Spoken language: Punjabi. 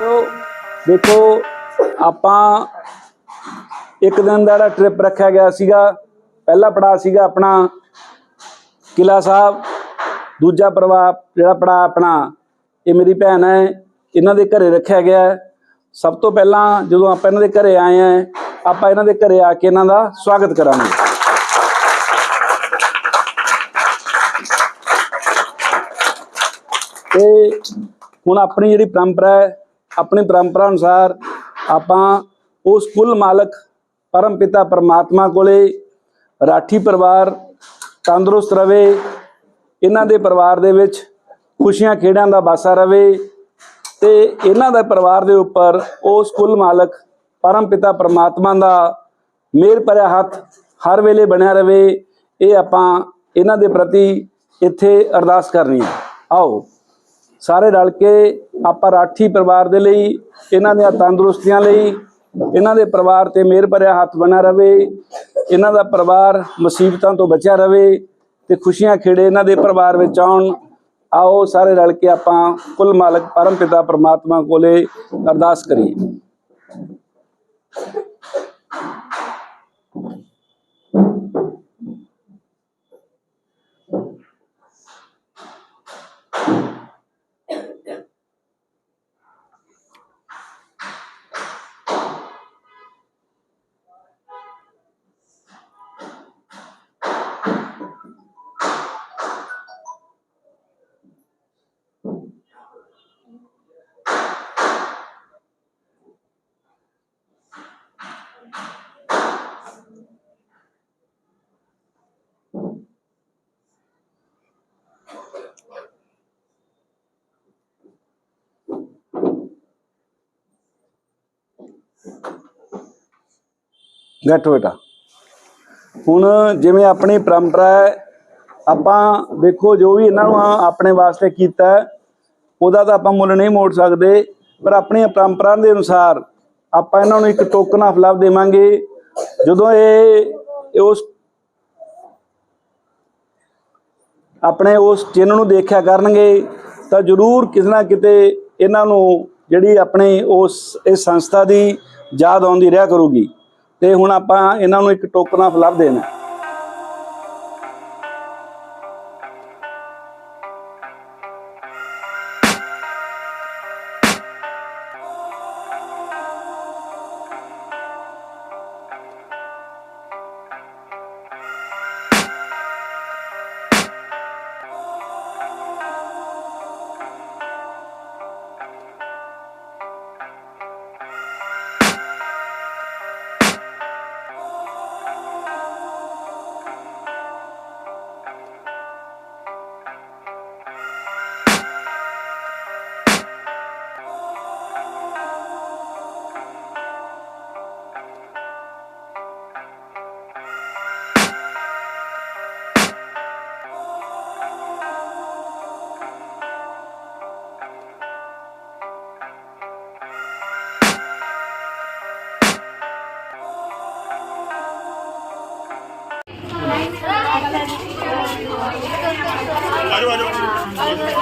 ਤੋ ਦੇਖੋ, ਆਪਾਂ ਇੱਕ ਦਿਨ ਦਾ ਜਿਹੜਾ ਟ੍ਰਿਪ ਰੱਖਿਆ ਗਿਆ ਸੀਗਾ, ਪਹਿਲਾ ਪੜਾਅ ਸੀਗਾ ਆਪਣਾ ਕਿਲਾ ਸਾਹਿਬ, ਦੂਜਾ ਪੜਾਅ ਜਿਹੜਾ ਪੜਾਅ ਆਪਣਾ ਇਹ ਮੇਰੀ ਭੈਣ ਹੈ, ਇਹਨਾਂ ਦੇ ਘਰੇ ਰੱਖਿਆ ਗਿਆ ਹੈ। ਸਭ ਤੋਂ ਪਹਿਲਾਂ ਜਦੋਂ ਆਪਾਂ ਇਹਨਾਂ ਦੇ ਘਰੇ ਆਏ ਆ ਆਪਾਂ ਇਹਨਾਂ ਦੇ ਘਰੇ ਆ ਕੇ ਇਹਨਾਂ ਦਾ ਸਵਾਗਤ ਕਰਾਂਗੇ ਤੇ ਹੁਣ ਆਪਣੀ ਜਿਹੜੀ ਪਰੰਪਰਾ ਹੈ ਆਪਣੀ ਪਰੰਪਰਾ ਅਨੁਸਾਰ ਆਪਾਂ ਉਸ ਕੁੱਲ ਮਾਲਕ ਪਰਮ ਪਿਤਾ ਪਰਮਾਤਮਾ ਕੋਲੇ ਰਾਠੀ ਪਰਿਵਾਰ ਤੰਦਰੁਸਤ ਰਵੇ, ਇਹਨਾਂ ਦੇ ਪਰਿਵਾਰ ਦੇ ਵਿੱਚ ਖੁਸ਼ੀਆਂ ਖੇੜਾਂ ਦਾ ਬਾਸਾ ਰਵੇ ਤੇ ਇਹਨਾਂ ਦਾ ਪਰਿਵਾਰ ਦੇ ਉੱਪਰ ਉਸ ਕੁੱਲ ਮਾਲਕ ਪਰਮ ਪਿਤਾ ਪਰਮਾਤਮਾ ਦਾ ਮਿਹਰ ਭਰਿਆ ਹੱਥ ਹਰ ਵੇਲੇ ਬਣਿਆ ਰਵੇ, ਇਹ ਆਪਾਂ ਇਹਨਾਂ ਦੇ ਪ੍ਰਤੀ ਇੱਥੇ ਅਰਦਾਸ ਕਰਨੀ ਹੈ। ਆਓ। ਸਾਰੇ ਰਲ ਕੇ ਆਪਾਂ ਰਾਠੀ ਪਰਿਵਾਰ ਦੇ ਲਈ, ਇਹਨਾਂ ਦੀਆਂ ਤੰਦਰੁਸਤੀਆਂ ਲਈ, ਇਹਨਾਂ ਦੇ ਪਰਿਵਾਰ ਤੇ ਮਿਹਰ ਭਰਿਆ ਹੱਥ ਬਣਾ ਰਵੇ, ਇਹਨਾਂ ਦਾ ਪਰਿਵਾਰ ਮੁਸੀਬਤਾਂ ਤੋਂ ਬਚਿਆ ਰਵੇ ਤੇ ਖੁਸ਼ੀਆਂ ਖੇੜੇ ਇਹਨਾਂ ਦੇ ਪਰਿਵਾਰ ਵਿੱਚ ਆਉਣ। ਆਓ ਸਾਰੇ ਰਲ ਕੇ ਆਪਾਂ ਕੁੱਲ ਮਾਲਕ ਪਰਮ ਪਿਤਾ ਪਰਮਾਤਮਾ ਕੋਲੇ ਅਰਦਾਸ ਕਰੀਏ। ਬੈਠੋ ਬੇਟਾ। ਹੁਣ ਜਿਵੇਂ ਆਪਣੀ ਪਰੰਪਰਾ ਹੈ, ਆਪਾਂ ਦੇਖੋ ਜੋ ਵੀ ਇਹਨਾਂ ਨੂੰ ਆਪਣੇ ਵਾਸਤੇ ਕੀਤਾ ਉਹਦਾ ਤਾਂ ਆਪਾਂ ਮੁੱਲ ਨਹੀਂ ਮੋੜ ਸਕਦੇ, ਪਰ ਆਪਣੀ ਪਰੰਪਰਾ ਦੇ ਅਨੁਸਾਰ ਆਪਾਂ ਇਹਨਾਂ ਨੂੰ ਇੱਕ ਟੋਕਨ ਆਫ ਲਵ ਦੇਵਾਂਗੇ। ਜਦੋਂ ਇਹ ਉਸ ਆਪਣੇ ਉਸ ਚਿੰਨ੍ਹ ਨੂੰ ਦੇਖਿਆ ਕਰਨਗੇ, ਤਾਂ ਜ਼ਰੂਰ ਕਿਸੇ ਨਾ ਕਿਤੇ ਇਹਨਾਂ ਨੂੰ ਜਿਹੜੀ ਆਪਣੀ ਉਸ, ਇਸ ਸੰਸਥਾ ਦੀ ਯਾਦ ਆਉਂਦੀ ਰਿਹਾ ਕਰੂਗੀ। ਤੇ ਹੁਣ ਆਪਾਂ ਇਹਨਾਂ ਨੂੰ ਇੱਕ ਟੋਕਨ ਆਫ ਲਵ ਦੇਣਾ ਹੈ। Never